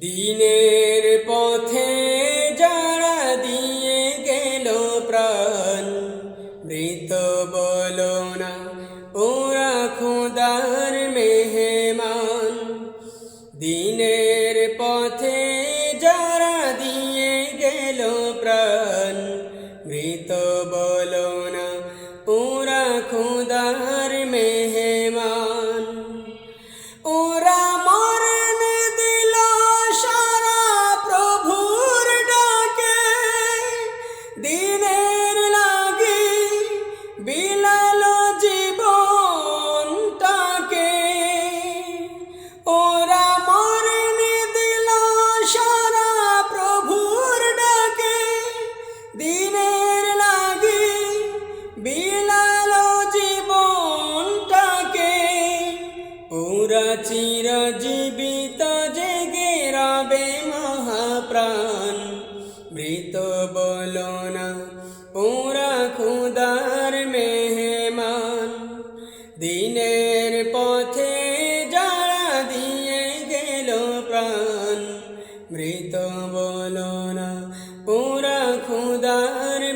দিনের পথে যারা দিয়ে গেল প্রাণ, মৃত বলো না ওরা খোদার মেহমান। দিনের পথে যারা দিয়ে গেল প্রাণ, মৃত বলো না ওরা খোদার পুরা চির জীবিত জেগে রবে মহাপ্রাণ। মৃত বলো না, পুরা খুদার মেহমান। দিনের পথে যারা দিয়ে গেল প্রাণ। মৃত বলো না, পুরা খুদার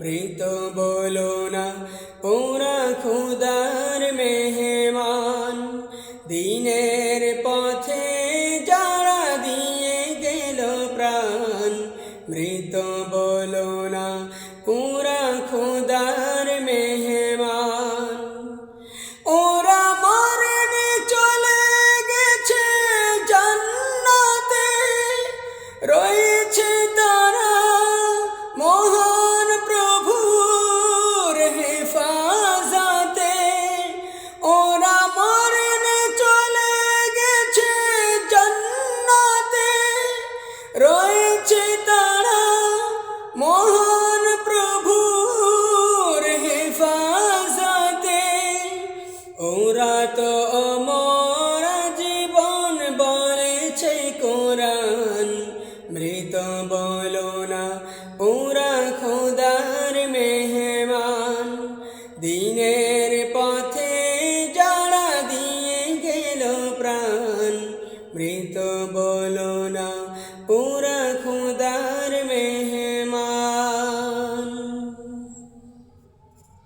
মৃত বলো না পুরা খুদার মেহমান। দিনের পথে যারা দিয়ে গেল প্রাণ মৃত বলো তারা মহান ওরা তো জীবন বলেছে মৃত বলো না ওরা খোদার